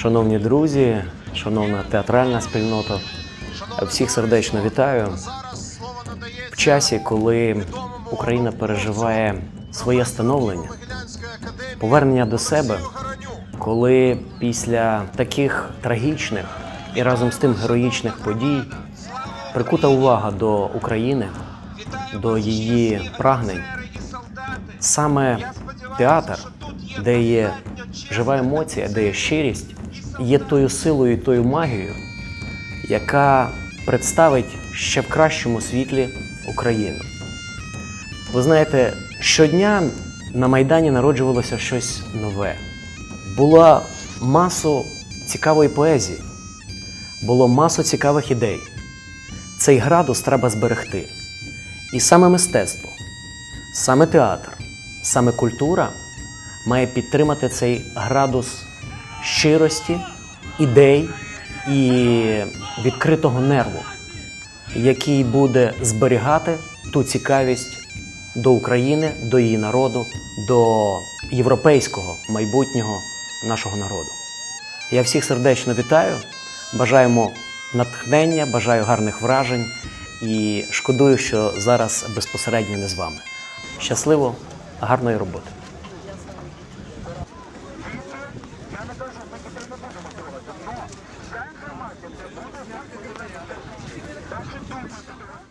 Шановні друзі, шановна театральна спільнота, всіх сердечно вітаю в часі, коли Україна переживає своє становлення, повернення до себе, коли після таких трагічних і разом з тим героїчних подій прикута увага до України, до її прагнень. Саме театр, де є жива емоція, де є щирість, є тою силою і тою магією, яка представить ще в кращому світлі Україну. Ви знаєте, щодня на Майдані народжувалося щось нове. Була масу цікавої поезії, було масу цікавих ідей. Цей градус треба зберегти. І саме мистецтво, саме театр, саме культура має підтримати цей градус щирості, ідей і відкритого нерву, який буде зберігати ту цікавість до України, до її народу, до європейського майбутнього нашого народу. Я всіх сердечно вітаю, бажаємо натхнення, бажаю гарних вражень і шкодую, що зараз безпосередньо не з вами. Щасливо, гарної роботи! Thank you.